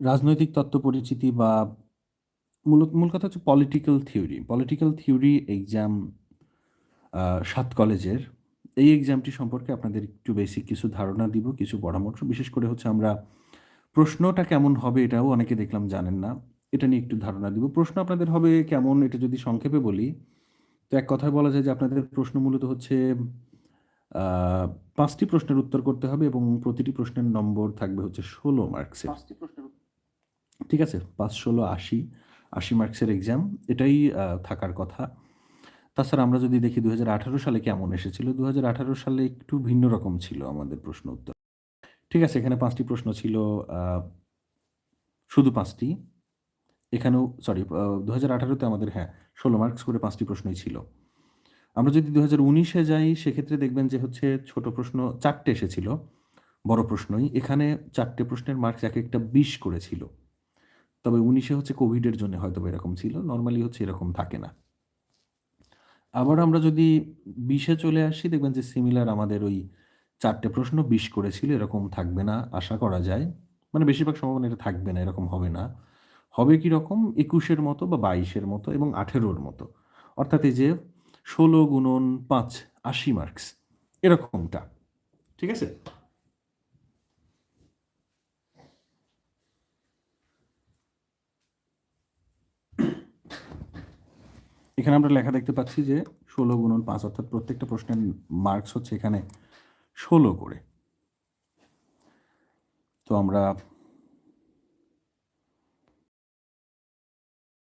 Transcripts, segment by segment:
রাজনৈতিক তত্ত্ব পরিচিতি বা মূলত মূল কথা হচ্ছে political theory political theory exam সাত কলেজের। এই এক্সামটি সম্পর্কে আপনাদের একটু বেসিক কিছু ধারণা দিব, কিছু পরামর্শ। বিশেষ করে হচ্ছে আমরা প্রশ্নটা কেমন হবে এটাও অনেকে দেখলাম জানেন না। এটা নিয়ে একটু ধারণা দিব। প্রশ্ন আপনাদের হবে কেমন, এটা যদি সংক্ষেপে বলি, তো এক কথায় বলা যায় যে আপনাদের প্রশ্ন মূলত হচ্ছে পাঁচটি প্রশ্নের উত্তর করতে হবে এবং প্রতিটি প্রশ্নের নম্বর থাকবে হচ্ছে ষোলো মার্কসের। ঠিক আছে? পাঁচ ষোলো, আশি আশি মার্কসের এক্সাম এটাই থাকার কথা। তাছাড়া আমরা যদি দেখি দু হাজার আঠারো সালে কেমন এসেছিল? দু হাজার আঠারো সালে একটু ভিন্ন রকম ছিল আমাদের প্রশ্ন উত্তর। ঠিক আছে, এখানে পাঁচটি প্রশ্ন ছিল শুধু পাঁচটি। এখানেও সরি দু হাজার আঠারোতে আমাদের হ্যাঁ ষোলো মার্কস করে পাঁচটি প্রশ্নই ছিল। আমরা যদি দু হাজার উনিশে যাই, সেক্ষেত্রে দেখবেন যে হচ্ছে ছোট প্রশ্ন চারটে এসেছিল, বড় প্রশ্নই। এখানে চারটে প্রশ্নের মার্কস এক একটা বিশ করেছিল। তবে উনিশে হচ্ছে কোভিডের জন্য হয়তো এরকম ছিল নর্মালি হচ্ছে এরকম থাকে না। আবার আমরা যদি বিশে চলে আসি, দেখবেন যে সিমিলার আমাদের ওই চারটে প্রশ্ন বিশ করেছিল, এরকম থাকবে না, আশা করা যায়। মানে বেশিরভাগ সম্ভাবনা এটা থাকবে না, এরকম হবে না। হবে কি রকম? একুশের মতো বা বাইশের মতো এবং আঠেরোর মতো। অর্থাৎ এই যে ষোলো গুণন পাঁচ আশি মার্কস এরকমটা। ঠিক আছে? এখানে আমরা লেখা দেখতে পাচ্ছি যে ষোলো গুণন পাঁচ, অর্থাৎ প্রত্যেকটা প্রশ্নের মার্কস হচ্ছে এখানে ষোলো করে। তো আমরা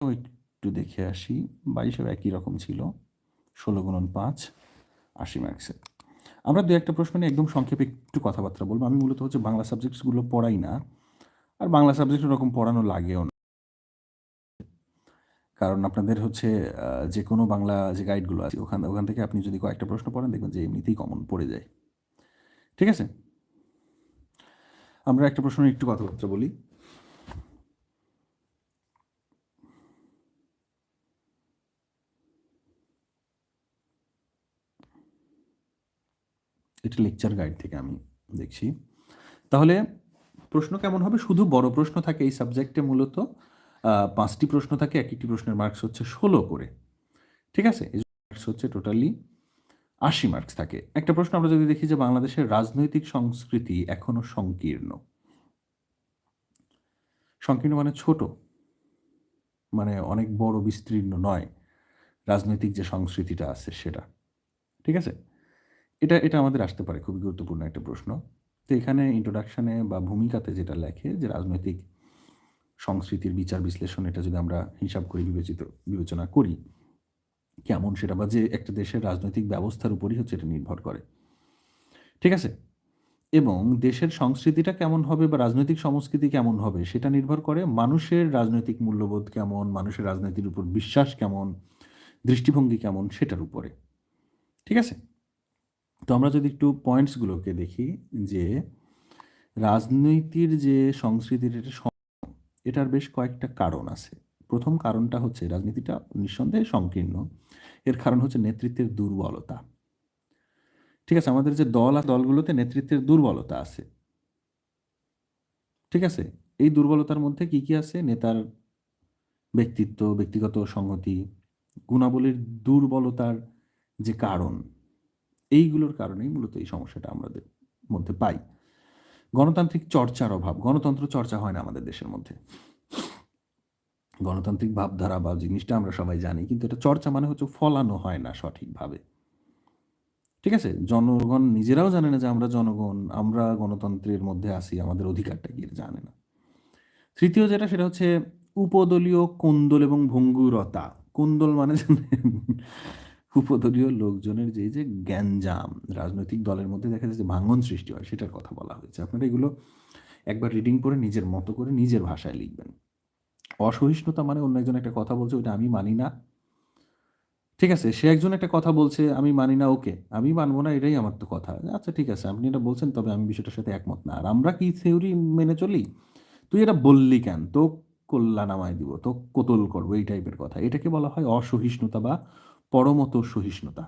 একটু দেখে আসি, বাইশেও একই রকম ছিল, ষোলো গুণন পাঁচ, আশি মার্কসের আমরা দু একটা প্রশ্ন নিয়ে একদম সংক্ষেপে একটু কথাবার্তা বলব। আমি মূলত হচ্ছে বাংলা সাবজেক্টসগুলো পড়াই না, আর বাংলা সাবজেক্ট ওরকম পড়ানো লাগেও না। কারণ আপনাদের হচ্ছে যে কোনো বাংলা যে গাইডগুলো আছে, ওখান ওখান থেকে আপনি যদি কয়েকটা প্রশ্ন পড়েন, দেখবেন যে এমনিতেই কমন পড়ে যায়। ঠিক আছে? আমরা একটা প্রশ্ন একটু কথাবার্তা বলি। এটা লেকচার গাইড থেকে আমি দেখছি। তাহলে প্রশ্ন কেমন হবে? শুধু বড় প্রশ্ন থাকে এই সাবজেক্টে মূলত। পাঁচটি প্রশ্ন থাকে, এক একটি প্রশ্নের মার্কস হচ্ছে ষোলো করে। ঠিক আছে? মার্কস হচ্ছে টোটালি আশি মার্কস থাকে। একটা প্রশ্ন আমরা যদি দেখি যে বাংলাদেশের রাজনৈতিক সংস্কৃতি এখনও সংকীর্ণ। সংকীর্ণ মানে ছোট মানে অনেক বড় বিস্তীর্ণ নয়। রাজনৈতিক যে সংস্কৃতিটা আছে সেটা। ঠিক আছে? এটা এটা আমাদের আসতে পারে, খুবই গুরুত্বপূর্ণ একটা প্রশ্ন। তো এখানে ইন্ট্রোডাকশনে বা ভূমিকাতে যেটা লেখে যে রাজনৈতিক সংস্কৃতির বিচার বিশ্লেষণ, এটা যদি আমরা হিসাব করে, বিবেচিত, বিবেচনা করি, কেমন সেটা বা যে একটা দেশের রাজনৈতিক ব্যবস্থার উপরই হচ্ছে এটা নির্ভর করে। ঠিক আছে? এবং দেশের সংস্কৃতিটা কেমন হবে বা রাজনৈতিক সংস্কৃতি কেমন হবে সেটা নির্ভর করে মানুষের রাজনৈতিক মূল্যবোধ কেমন, মানুষের রাজনীতির উপর বিশ্বাস কেমন, দৃষ্টিভঙ্গি কেমন সেটার উপরে। ঠিক আছে? তো আমরা যদি একটু পয়েন্টসগুলোকে দেখি, যে রাজনীতির যে সংস্কৃতির এটা এটার বেশ কয়েকটা কারণ আছে। প্রথম কারণটা হচ্ছে রাজনীতিটা নিঃসন্দেহে সংকীর্ণ। এর কারণ হচ্ছে নেতৃত্বের দুর্বলতা। ঠিক আছে, আমাদের যে দল আর দলগুলোতে নেতৃত্বের দুর্বলতা আছে। ঠিক আছে, এই দুর্বলতার মধ্যে কি কি আছে? নেতার ব্যক্তিত্ব, ব্যক্তিগত সংহতি, গুণাবলীর দুর্বলতার যে কারণ, এইগুলোর কারণেই মূলত এই সমস্যাটা আমাদের মধ্যে পাই। গণতান্ত্রিক চর্চার অভাব। গণতন্ত্র চর্চা হয় না আমাদের দেশের মধ্যে। গণতান্ত্রিক ভাবধারা বা জিনিসটা আমরা সবাই জানি, কিন্তু এটা চর্চা মানে হচ্ছে ফলানো হয় না সঠিকভাবে। ঠিক আছে? জনগণ নিজেরাও জানে না যে আমরা জনগণ, আমরা গণতন্ত্রের মধ্যে আসি আমাদের অধিকারটা এটা জানে না। তৃতীয় যেটা, সেটা হচ্ছে উপদলীয় কোন্দল এবং ভঙ্গুরতা। কোন্দল মানে উপদলীয় লোকজনের যে যে গ্যাঞ্জাম রাজনৈতিক দলের মধ্যে দেখা যায় যে ভাঙন সৃষ্টি হয়, সেটার কথা বলা হয়েছে। আপনারা এগুলো একবার রিডিং করে নিজের মতো করে নিজের ভাষায় লিখবেন। অসহিষ্ণুতা মানে অন্য একজন একটা কথা বলছে ওটা আমি মানি না। ঠিক আছে, সে একজন একটা কথা বলছে, আমি মানি না, ওকে। আমি মানবো না, এটাই আমার তো কথা। আচ্ছা ঠিক আছে, আপনি এটা বলছেন, তবে আমি বিষয়টার সাথে একমত না। আর আমরা কি থিওরি মেনে চলি? তুই এটা বললি কেন? তো কল্যাণ আমায় দিব তো কোতল করব, এই টাইপের কথা। এটাকে বলা হয় অসহিষ্ণুতা বা পরমত সহিষ্ণুতা।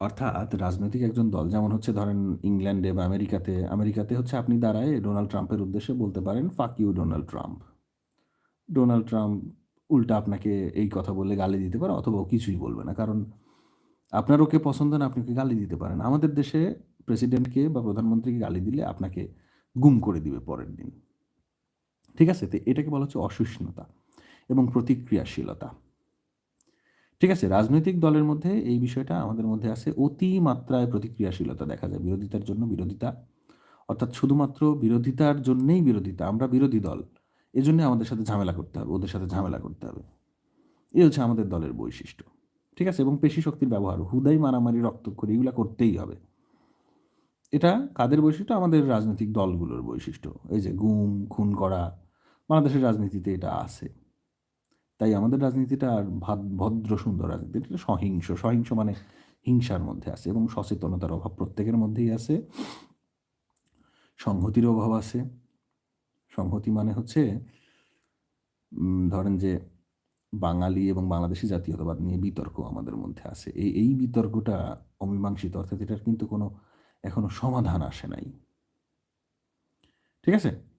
অর্থাৎ রাজনৈতিক একজন দল, যেমন হচ্ছে ধরেন ইংল্যান্ডে বা আমেরিকাতে আমেরিকাতে হচ্ছে আপনি দাঁড়ায় ডোনাল্ড ট্রাম্পের উদ্দেশ্যে বলতে পারেন fuck you Donald Trump. Donald Trump উল্টা আপনাকে এই কথা বলে গালি দিতে পারে, অথবা কিছুই বলবে না। কারণ আপনার ওকে পছন্দ না, আপনি ওকে গালি দিতে পারেন। আমাদের দেশে প্রেসিডেন্টকে বা প্রধানমন্ত্রীকে গালি দিলে আপনাকে গুম করে দিবে পরের দিন। ঠিক আছে? তো এটাকে বলা হচ্ছে অসহিষ্ণুতা এবং প্রতিক্রিয়াশীলতা। ঠিক আছে, রাজনৈতিক দলের মধ্যে এই বিষয়টা আমাদের মধ্যে আছে। অতি মাত্রায় প্রতিক্রিয়াশীলতা দেখা যায়, বিরোধিতার জন্য বিরোধিতা। অর্থাৎ শুধুমাত্র বিরোধিতার জন্যেই বিরোধিতা, আমরা বিরোধী দল। এজন্য আমাদের সাথে ঝামেলা করতে হবে, ওদের সাথে ঝামেলা করতে হবে। এই হচ্ছে আমাদের দলের বৈশিষ্ট্য। ঠিক আছে, এবং পেশি শক্তির ব্যবহার, হুদাই, মারামারি, রক্তক্ষরী, এগুলো করতেই হবে। এটা কাদের বৈশিষ্ট্য? আমাদের রাজনৈতিক দলগুলোর বৈশিষ্ট্য। এই যে গুম, খুন করা, বাংলাদেশের রাজনীতিতে এটা আছে। তাই আমাদের রাজনীতিটা আর ভাদ, ভদ্র সুন্দর রাজনীতি, এটা সহিংস সহিংস মানে হিংসার মধ্যে আছে এবং সচেতনতার অভাব প্রত্যেকের মধ্যেই আছে। সংহতির অভাব আছে। সংহতি মানে হচ্ছে ধরেন যে বাঙালি এবং বাংলাদেশি জাতীয়তাবাদ নিয়ে বিতর্ক আমাদের মধ্যে আছে। এই এই বিতর্কটা অমীমাংসিত, অর্থাৎ এটার কিন্তু কোনো, এখনও সমাধান আসে নাই। ঠিক আছে?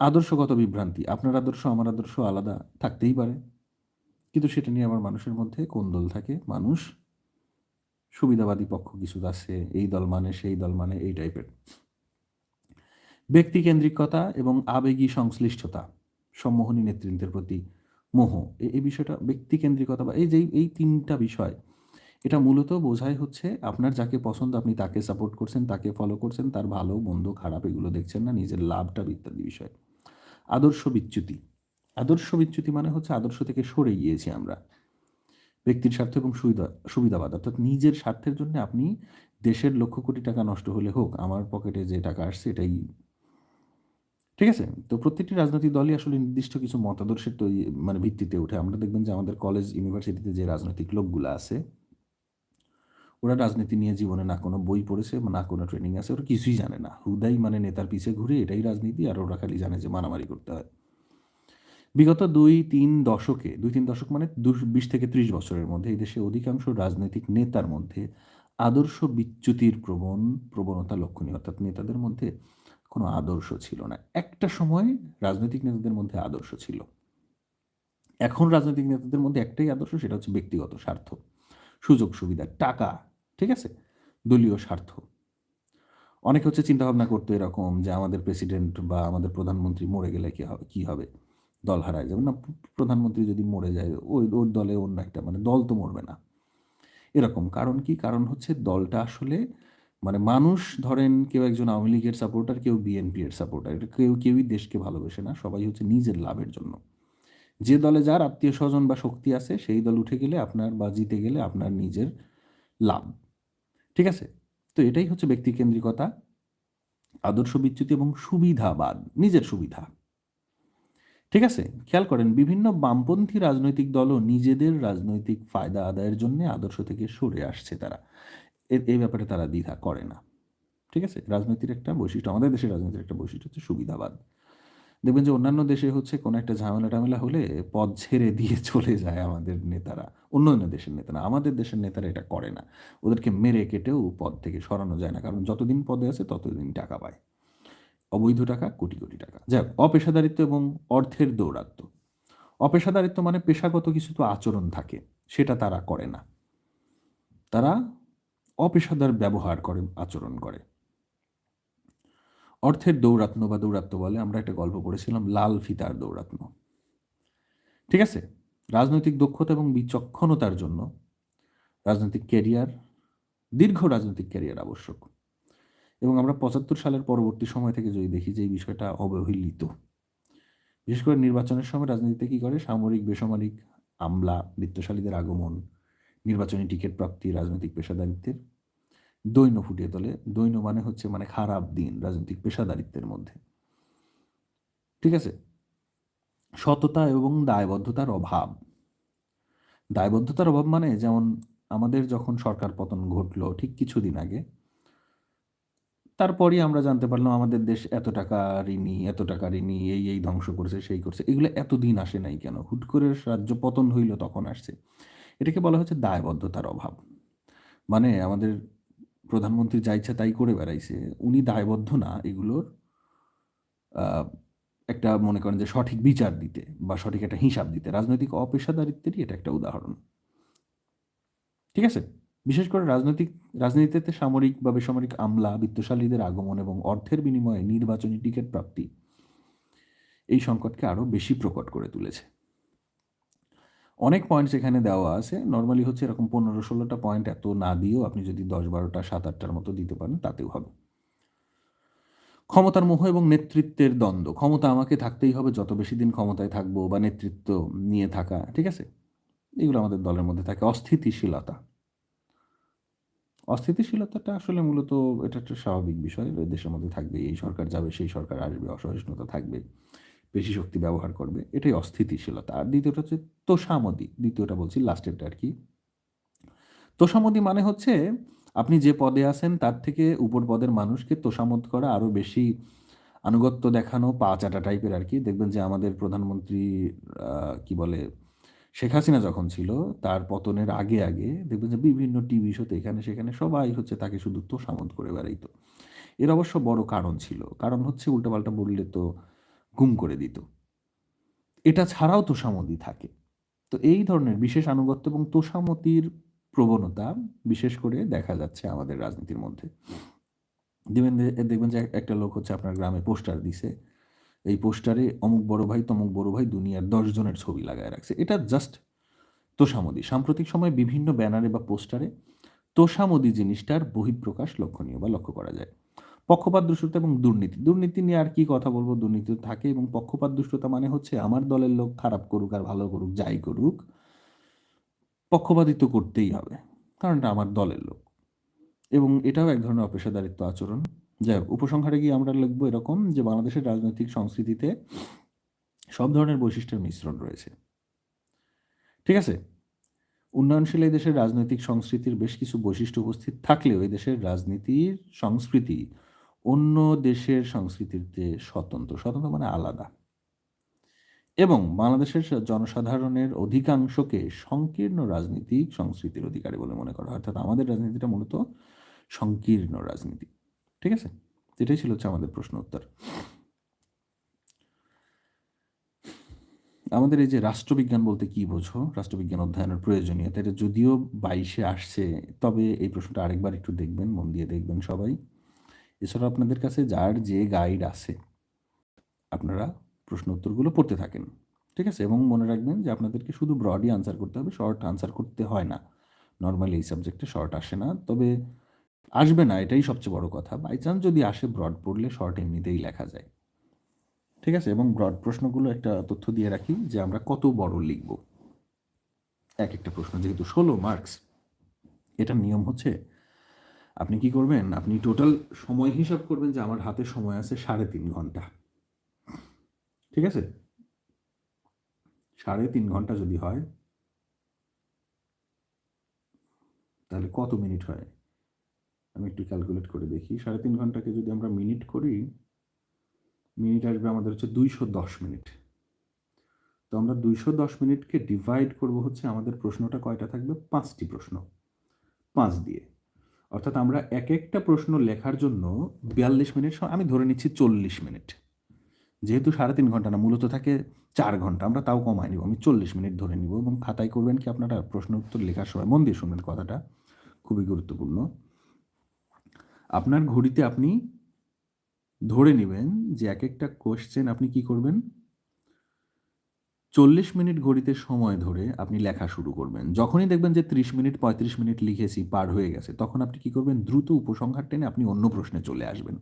আদর্শগত বিভ্রান্তি। আপনার আদর্শ, আমার আদর্শ আলাদা থাকতেই পারে। কিন্তু সেটা নিয়ে আবার মানুষের মধ্যে কোন্দল থাকে। মানুষ সুবিধাবাদী পক্ষ কিছু আছে, এই দল মানে সেই দল মানে এই টাইপের। ব্যক্তিকেন্দ্রিকতা এবং আবেগী সংশ্লিষ্টতা, সম্মোহনী নেতৃত্বের প্রতি মোহ এই বিষয়টা ব্যক্তিকেন্দ্রিকতা বা এই যে এই তিনটা বিষয় এটা মূলত বোঝাই হচ্ছে আপনার যাকে পছন্দ, আপনি তাকে সাপোর্ট করছেন, তাকে ফলো করছেন, তার ভালো, মন্দ, খারাপ এগুলো দেখছেন না, নিজের লাভটা ইত্যাদি বিষয়। আদর্শ বিচ্যুতি। আদর্শ বিচ্যুতি মানে হচ্ছে আদর্শ থেকে সরে গিয়েছি আমরা। ব্যক্তির স্বার্থ এবং সুবিধা, সুবিধাবাদ, অর্থাৎ নিজের স্বার্থের জন্য আপনি দেশের লক্ষ কোটি টাকা নষ্ট হলে হোক, আমার পকেটে যে টাকা আসছে এটাই। ঠিক আছে? তো প্রত্যেকটি রাজনৈতিক দলই আসলে নির্দিষ্ট কিছু মতাদর্শের তৈরি মানে ভিত্তিতে ওঠে। আমরা দেখবেন যে আমাদের কলেজ ইউনিভার্সিটিতে যে রাজনৈতিক লোকগুলো আছে ওরা রাজনীতি নিয়ে জীবনে না কোনো বই পড়েছে, না কোনো ট্রেনিং আছে, ওরা কিছুই জানে না। হুদাই মানে নেতার পিছে ঘুরে এটাই রাজনীতি আর ওরা খালি জানে যে মারামারি করতে হয়। বিগত দুই তিন দশকে, দুই তিন দশক মানে বিশ থেকে ত্রিশ বছরের মধ্যে এই দেশে অধিকাংশ রাজনৈতিক নেতার মধ্যে আদর্শ বিচ্যুতির প্রবণ, প্রবণতা লক্ষণীয়, অর্থাৎ নেতাদের মধ্যে কোনো আদর্শ ছিল না। একটা সময় রাজনৈতিক নেতাদের মধ্যে আদর্শ ছিল। এখন রাজনৈতিক নেতাদের মধ্যে একটাই আদর্শ, সেটা হচ্ছে ব্যক্তিগত স্বার্থ। সুযোগ, সুবিধা, টাকা। ঠিক আছে? দলীয় স্বার্থ। অনেকে হচ্ছে চিন্তাভাবনা করতো এরকম যে আমাদের প্রেসিডেন্ট বা আমাদের প্রধানমন্ত্রী মরে গেলে কি হবে, কী হবে? দল হারায় যাবে। না, প্রধানমন্ত্রী যদি মরে যায়, ওই, ওর দলে অন্য একটা মানে দল তো মরবে না। এরকম কারণ কি? কারণ হচ্ছে দলটা আসলে মানে মানুষ ধরেন কেউ একজন আওয়ামী লীগের সাপোর্টার কেউ বিএনপি এর সাপোর্টার কেউ, কেউই দেশকে ভালোবাসে না, সবাই হচ্ছে নিজের লাভের জন্য। যে দলে যার আত্মীয় স্বজন বা শক্তি আছে, সেই দল উঠে গেলে আপনার বা জিতে গেলে আপনার নিজের লাভ। ঠিক আছে? তো এটাই হচ্ছে ব্যক্তিকেন্দ্রিকতা, আদর্শ বিচ্যুতি এবং সুবিধাবাদ, নিজের সুবিধা। ঠিক আছে? খেয়াল করেন, বিভিন্ন বামপন্থী রাজনৈতিক দলও নিজেদের রাজনৈতিক ফায়দা আদায়ের জন্য আদর্শ থেকে সরে আসছে তারা। এই ব্যাপারে তারা দ্বিধা করে না। ঠিক আছে? রাজনীতির একটা বৈশিষ্ট্য, আমাদের দেশের রাজনীতির একটা বৈশিষ্ট্য হচ্ছে সুবিধাবাদ। দেখবেন যে অন্যান্য দেশে হচ্ছে কোনো একটা ঝামেলা টামেলা হলে পদ ছেড়ে দিয়ে চলে যায় আমাদের নেতারা। অন্য অন্য দেশের নেতারা। আমাদের দেশের নেতারা এটা করে না। ওদেরকে মেরে কেটেও পদ থেকে সরানো যায় না। কারণ যতদিন পদে আছে, ততদিন টাকা পায়। অবৈধ টাকা, কোটি কোটি টাকা। যাক অপেশাদারিত্ব এবং অর্থের দৌরাত্ম অপেশাদারিত্ব মানে পেশাগত কিছু তো আচরণ থাকে। সেটা তারা করে না। তারা অপেশাদার ব্যবহার করে, আচরণ করে। অর্থের দৌরাত্ম বা দৌরাত্ম বলে আমরা একটা গল্প পড়েছিলাম, লাল ফিতার দৌরাত্ম। ঠিক আছে? রাজনৈতিক দক্ষতা এবং বিচক্ষণতার জন্য রাজনৈতিক ক্যারিয়ার, দীর্ঘ রাজনৈতিক ক্যারিয়ার আবশ্যক। এবং আমরা পঁচাত্তর সালের পরবর্তী সময় থেকে যদি দেখি যে এই বিষয়টা অবহেলিত। বিশেষ করে নির্বাচনের সময় রাজনীতিতে কী করে? সামরিক, বেসামরিক আমলা, বিত্তশালীদের আগমন, নির্বাচনী টিকিট প্রাপ্তি, রাজনৈতিক পেশাদারিত্বের দৈন্য ফুটিয়ে তোলে। দৈন্য মানে হচ্ছে মানে খারাপ দিন, রাজনৈতিক পেশাদারিত্বের মধ্যে। ঠিক আছে? সততা এবং দায়বদ্ধতার অভাব। দায়বদ্ধতার অভাব মানে যেমন আমাদের যখন সরকার পতন ঘটলো ঠিক কিছুদিন আগে, তারপরই আমরা জানতে পারলাম আমাদের দেশ এত টাকা ঋণী, এত টাকা ঋণী, এই এই ধ্বংস করছে, সেই করছে। এগুলো এতদিন আসে নাই কেন? হুট করে রাজ্য পতন হইল তখন আসছে। এটাকে বলা হচ্ছে দায়বদ্ধতার অভাব। মানে আমাদের প্রধানমন্ত্রী যা ইচ্ছা তাই করে বেড়াইছে, উনি দায়বদ্ধ না এগুলোর? একটা মনে করেন যে সঠিক বিচার দিতে বা সঠিক একটা হিসাব দিতে। রাজনৈতিক অপেশাদারিত্বেরই এটা একটা উদাহরণ। ঠিক আছে? বিশেষ করে রাজনৈতিক, রাজনীতিতে সামরিক বা বেসামরিক আমলা, বিত্তশালীদের আগমন এবং অর্থের বিনিময়ে নির্বাচনী টিকিট প্রাপ্তি এই সংকটকে আরও বেশি প্রকট করে তুলেছে। অনেক পয়েন্টস এখানে দেওয়া আছে। নর্মালি হচ্ছে এরকম পনেরো ষোলোটা পয়েন্ট এত না দিয়েও আপনি যদি দশ বারোটা, সাত আটটার মতো দিতে পারেন, তাতেও হবে। ক্ষমতার মোহ এবং নেতৃত্বের দ্বন্দ্ব। ক্ষমতা আমাকে থাকতেই হবে, যত বেশি দিন ক্ষমতায় থাকব বা নেতৃত্ব নিয়ে থাকা, ঠিক আছে? এগুলো আমাদের দলের মধ্যে থাকে। অস্থিতিশীলতা। অস্থিতিশীলতাটা আসলে মূলত এটা একটা স্বাভাবিক বিষয়। দেশের মধ্যে থাকবে এই সরকার যাবে, সেই সরকার আসবে, অসহিষ্ণুতা থাকবে। বেশি শক্তি ব্যবহার করবে, এটাই অস্থিতিশীলতা। আর দ্বিতীয়টা হচ্ছে তোষামদি, দ্বিতীয়টা বলছি লাস্টেরটা আর কি। তোষামদি মানে হচ্ছে আপনি যে পদে আছেন, তার থেকে উপর পদের মানুষকে তোষামত করা আরও বেশি আনুগত্য দেখানো, পা চাটা টাইপের আর কি। দেখবেন যে আমাদের প্রধানমন্ত্রী কি বলে, শেখ হাসিনা যখন ছিল, তার পতনের আগে আগে দেখবেন যে বিভিন্ন টিভি শোতে এখানে সেখানে সবাই হচ্ছে তাকে শুধু তোষামত করে বেড়াইতো। এর অবশ্য বড় কারণ ছিল। কারণ হচ্ছে উল্টাপাল্টা বললে তো গুম করে দিত। এটা ছাড়াও তোষামতি থাকে। তো এই ধরনের বিশেষ আনুগত্য এবং তোষামতির প্রবণতা বিশেষ করে দেখা যাচ্ছে আমাদের রাজনীতির মধ্যে। দেখবেন দেখবেন যে একটা লোক হচ্ছে আপনার গ্রামে পোস্টার দিছে। এই পোস্টারে অমুক বড় ভাই, তমুক বড় ভাই দুনিয়ার দশজনের ছবি লাগায় রাখছে। এটা জাস্ট তোষামদি। সাম্প্রতিক সময়ে বিভিন্ন ব্যানারে বা পোস্টারে তোষামদি জিনিসটার বহিঃপ্রকাশ লক্ষণীয় বা লক্ষ্য করা যায়। পক্ষপাত, দুষ্টতা এবং দুর্নীতি। দুর্নীতি নিয়ে আর কি কথা বলব? দুর্নীতি থাকে এবং পক্ষপাত, দুষ্টতা মানে হচ্ছে আমার দলের লোক খারাপ করুক আর ভালো করুক, যাই করুক, পক্ষপাতিত্ব করতেই হবে, কারণ এটা আমার দলের লোক। এবং এটাও এক ধরনের অপেশাদারিত্ব আচরণ। যাই হোক, উপসংহারে গিয়ে আমরা লিখব এরকম যে বাংলাদেশের রাজনৈতিক সংস্কৃতিতে সব ধরনের বৈশিষ্ট্যের মিশ্রণ রয়েছে। ঠিক আছে? উন্নয়নশীল এই দেশের রাজনৈতিক সংস্কৃতির বেশ কিছু বৈশিষ্ট্য উপস্থিত থাকলেও এই দেশের রাজনীতির সংস্কৃতি অন্য দেশের সংস্কৃতিতে স্বতন্ত্র। স্বতন্ত্র মানে আলাদা। এবং বাংলাদেশের জনসাধারণের অধিকাংশকে সংকীর্ণ রাজনীতিক সংস্কৃতির অধিকারী বলে মনে করা অর্থাৎ আমাদের রাজনীতিটা মূলত সংকীর্ণ রাজনীতি। ঠিক আছে? এটাই ছিল হচ্ছে আমাদের প্রশ্ন উত্তর। আমাদের এই যে রাষ্ট্রবিজ্ঞান বলতে কি বোঝো? রাষ্ট্রবিজ্ঞান অধ্যয়নের প্রয়োজনীয়তা, এটা যদিও বাইশে আসছে, তবে এই প্রশ্নটা আরেকবার একটু দেখবেন, মন দিয়ে দেখবেন সবাই। এছাড়া আপনাদের কাছে যার যে গাইড আছে, আপনারা প্রশ্ন উত্তরগুলো পড়তে থাকেন, ঠিক আছে? এবং মনে রাখবেন যে আপনাদেরকে শুধু ব্রডই আনসার করতে হবে শর্ট আনসার করতে হয় না। নর্মালি এই সাবজেক্টে শর্ট আসে না, তবে আসবে না, এটাই সবচেয়ে বড় কথা। বাই চান্স যদি আসে ব্রড পড়লে শর্ট এমনিতেই লেখা যায়। ঠিক আছে? এবং ব্রড প্রশ্নগুলো একটা তথ্য দিয়ে রাখি যে আমরা কত বড় লিখব। এক একটা প্রশ্ন, যেহেতু ষোলো মার্কস এটার নিয়ম হচ্ছে আপনি কি করবেন? আপনি টোটাল সময় হিসাব করবেন যে আমার হাতে সময় আছে সাড়ে তিন ঘণ্টা। ঠিক আছে? সাড়ে তিন ঘণ্টা যদি হয়, তাহলে কত মিনিট হয়? আমি একটু ক্যালকুলেট করে দেখি। সাড়ে তিন ঘন্টাকে যদি আমরা মিনিট করি, মিনিট আসবে আমাদের হচ্ছে দুইশো দশ মিনিট। তো আমরা দুইশো দশ মিনিটকে ডিভাইড করব হচ্ছে আমাদের প্রশ্নটা কয়টা থাকবে? পাঁচটি প্রশ্ন। পাঁচ দিয়ে। অর্থাৎ আমরা এক একটা প্রশ্ন লেখার জন্য বিয়াল্লিশ মিনিট আমি ধরে নিচ্ছি চল্লিশ মিনিট। যেহেতু সাড়ে তিন ঘণ্টা না, মূলত থাকে চার ঘণ্টা, আমরা তাও কমাই নিব। আমি চল্লিশ মিনিট ধরে নিব এবং খাতায় করবেন কি আপনারা প্রশ্ন উত্তর লেখার সময়, মন দিয়ে শুনবেন কথাটা। খুবই গুরুত্বপূর্ণ। আপনার ঘড়িতে আপনি ধরে নেবেন যে এক একটা কোশ্চেন আপনি কি করবেন? চল্লিশ মিনিট ঘড়িতে সময় ধরে আপনি লেখা শুরু করবেন। যখনই দেখবেন যে ত্রিশ মিনিট, পঁয়ত্রিশ মিনিট লিখেছি, পার হয়ে গেছে, তখন আপনি কি করবেন? দ্রুত উপসংহার টেনে আপনি অন্য প্রশ্নে চলে আসবেন।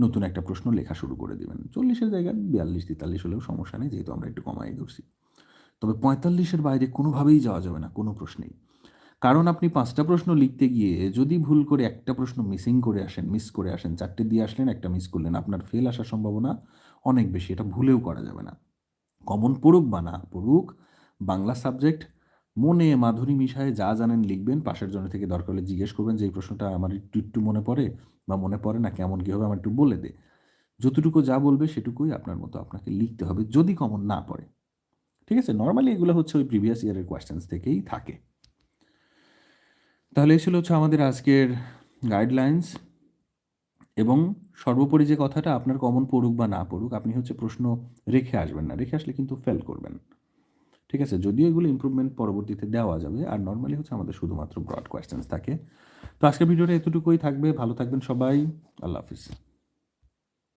নতুন একটা প্রশ্ন লেখা শুরু করে দেবেন। চল্লিশের জায়গায় বিয়াল্লিশ, তেতাল্লিশ হলেও সমস্যা নেই, যেহেতু আমরা একটু কমাই ধরছি। তবে পঁয়তাল্লিশের বাইরে কোনোভাবেই যাওয়া যাবে না, কোনো প্রশ্নেই। কারণ আপনি পাঁচটা প্রশ্ন লিখতে গিয়ে যদি ভুল করে একটা প্রশ্ন মিসিং করে আসেন মিস করে আসেন, চারটে দিয়ে আসলেন, একটা মিস করলেন, আপনার ফেল আসার সম্ভাবনা অনেক বেশি, এটা ভুলেও করা যাবে না। কমন পড়ুক বা না পড়ুক, বাংলা সাবজেক্ট মনে মাধুরী মিশায় যা জানেন লিখবেন, পাশের জন্য থেকে দরকার হলে জিজ্ঞেস করবেন যে এই প্রশ্নটা আমার একটু একটু মনে পড়ে বা মনে পড়ে না, কেমন কী হবে আমার একটু বলে দে। যতটুকু যা বলবে সেটুকুই আপনার মতো আপনাকে লিখতে হবে যদি কমন না পড়ে। ঠিক আছে? নর্মালি এগুলো হচ্ছে ওই প্রিভিয়াস ইয়ারের কোয়েশ্চেন্স থেকেই থাকে। তাহলে এই ছিল হচ্ছে আমাদের আজকের গাইডলাইন্স এবং সর্বোপরি যে কথাটা আপনার কমন পড়ুক বা না পড়ুক, আপনি হচ্ছে প্রশ্ন রেখে আসবেন না। রেখে আসলে কিন্তু ফেল করবেন। ঠিক আছে? যদিও এগুলো ইম্প্রুভমেন্ট পরবর্তীতে দেওয়া যাবে, আর নর্মালি হচ্ছে আমাদের শুধুমাত্র ব্রড কোয়েশ্চেন্স থাকে। তো আজকের ভিডিওটা এতটুকুই থাকবে। ভালো থাকবেন সবাই। আল্লাহ হাফিজ।